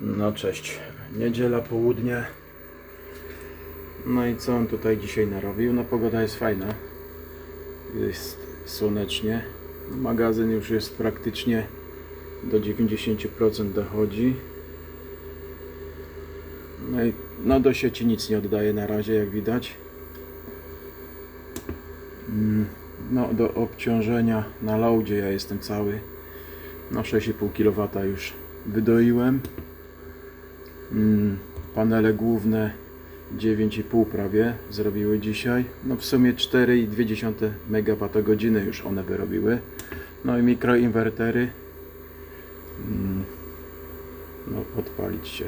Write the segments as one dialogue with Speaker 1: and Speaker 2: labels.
Speaker 1: No cześć. Niedziela, południe. No i co on tutaj dzisiaj narobił? No pogoda jest fajna. Jest słonecznie. Magazyn już jest praktycznie do 90% dochodzi. No i no do sieci nic nie oddaje na razie, jak widać. Mm, No do obciążenia na loadzie ja jestem cały. No 6,5 kW już wydoiłem. Mm, Panele główne 9,5 prawie zrobiły dzisiaj. No w sumie 4,2 MWh już one wyrobiły. No i mikroinwertery. Mm, No odpalić się.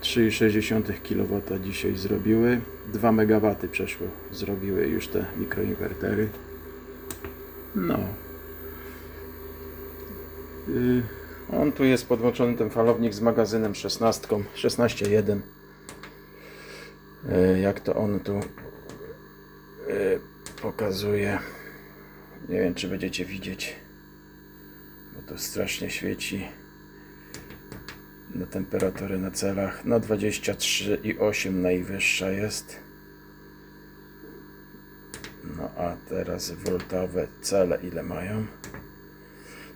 Speaker 1: 3,6 kW dzisiaj zrobiły. 2 MW przeszło zrobiły już te mikroinwertery. No. Y, On tu jest podłączony ten falownik z magazynem 16, 16.1. Y, Jak to on tu y, pokazuje. Nie wiem, czy będziecie widzieć, bo to strasznie świeci na temperatury na celach. No 23,8 najwyższa jest. No a teraz voltowe cele ile mają?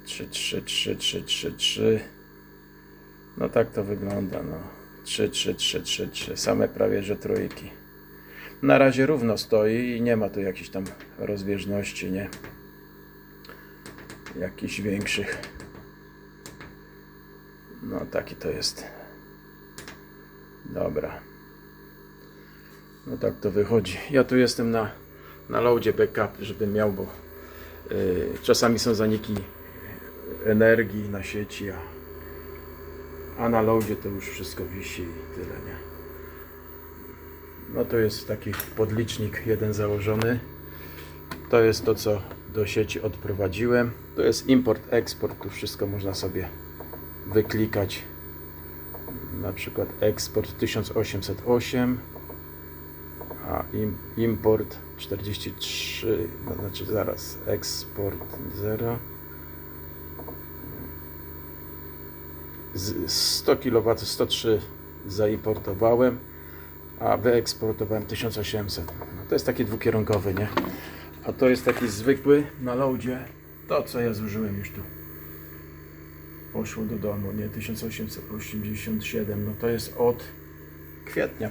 Speaker 1: 3, 3, 3, 3, 3, 3. No tak to wygląda, no. 3, 3, 3, 3, 3. Same prawie że trójki. Na razie równo stoi i nie ma tu jakichś tam rozbieżności, nie? Jakichś większych. No taki to jest. Dobra. No tak to wychodzi. Ja tu jestem na, na loadzie backup, żeby miał, bo y, czasami są zaniki energii na sieci, a, a na loadzie to już wszystko wisi i tyle, nie? No to jest taki podlicznik jeden założony. To jest to, co do sieci odprowadziłem. To jest import, eksport, tu wszystko można sobie wyklikać. Na przykład eksport 1808, a im, import 43, no znaczy zaraz eksport 0. 100 kW 103 zaimportowałem, a wyeksportowałem 1800. No to jest taki dwukierunkowy, nie? A to jest taki zwykły na loadzie. To co ja zużyłem już tu poszło do domu, nie? 1887, no to jest od kwietnia.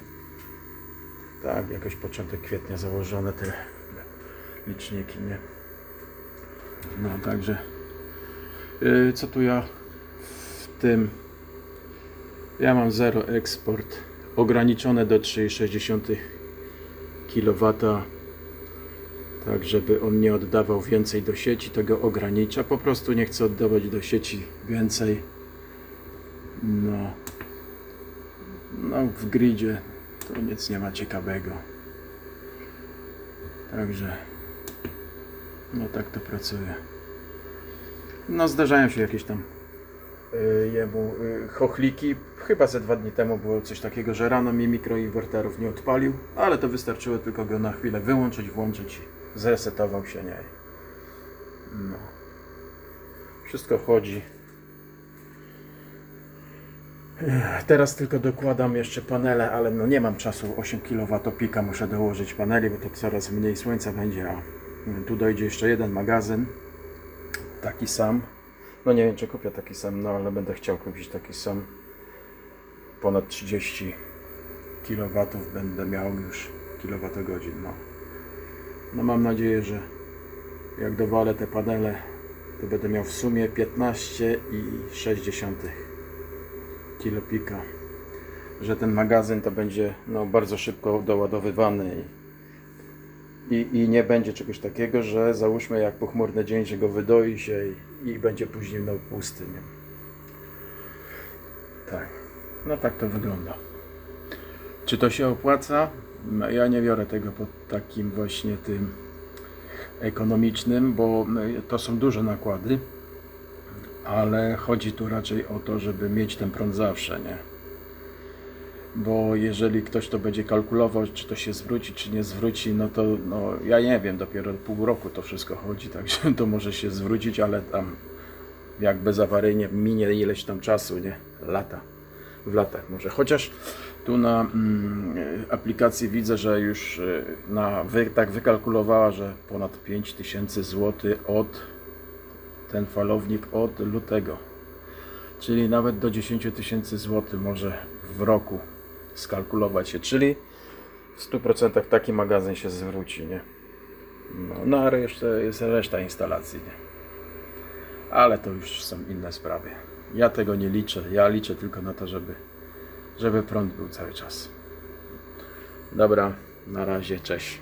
Speaker 1: Tak, jakoś początek kwietnia założone te liczniki, nie? No, także yy, co tu ja tym ja mam 0 eksport ograniczone do 3,6 kW tak żeby on nie oddawał więcej do sieci, tego ogranicza. Po prostu nie chce oddawać do sieci więcej. No, no w gridzie to nic nie ma ciekawego. Także, no tak to pracuje. No zdarzają się jakieś tam jemu y, chochliki. Chyba ze dwa dni temu było coś takiego, że rano mi mikroinwerterów nie odpalił, ale to wystarczyło tylko go na chwilę wyłączyć, włączyć zresetował się, nie. No. Wszystko chodzi. Teraz tylko dokładam jeszcze panele, ale no nie mam czasu. 8 kW pika muszę dołożyć paneli, bo to coraz mniej słońca będzie, a tu dojdzie jeszcze jeden magazyn. Taki sam. No nie wiem, czy kupię taki sam, no ale będę chciał kupić taki sam. Ponad 30 kW będę miał już kilowatogodzin, no. No mam nadzieję, że jak dowalę te panele, to będę miał w sumie 15,6 kilopika. Że ten magazyn to będzie no, bardzo szybko doładowywany i, i, nie będzie czegoś takiego, że załóżmy jak pochmurny dzień, że go wydoi się i, i będzie później no, pusty. Nie? Tak. No tak to wygląda. Czy to się opłaca? No, Ja nie biorę tego pod takim właśnie tym ekonomicznym, bo y, to są duże nakłady, ale chodzi tu raczej o to, żeby mieć ten prąd zawsze, nie? Bo jeżeli ktoś to będzie kalkulował, czy to się zwróci, czy nie zwróci, no to no, ja nie wiem, dopiero pół roku to wszystko chodzi, także to może się zwrócić, ale tam jak bezawaryjnie minie ileś tam czasu, nie? lata. W latach może. Chociaż tu na mm, aplikacji widzę, że już y, na wy, tak wykalkulowała, że ponad 5000 zł od ten falownik od lutego. Czyli nawet do 10 tysięcy złotych może w roku skalkulować się. Czyli w 100% taki magazyn się zwróci, nie? No, no a jeszcze jest reszta instalacji, nie? Ale to już są inne sprawy. Ja tego nie liczę. Ja liczę tylko na to, żeby, żeby prąd był cały czas. Dobra, na razie, cześć.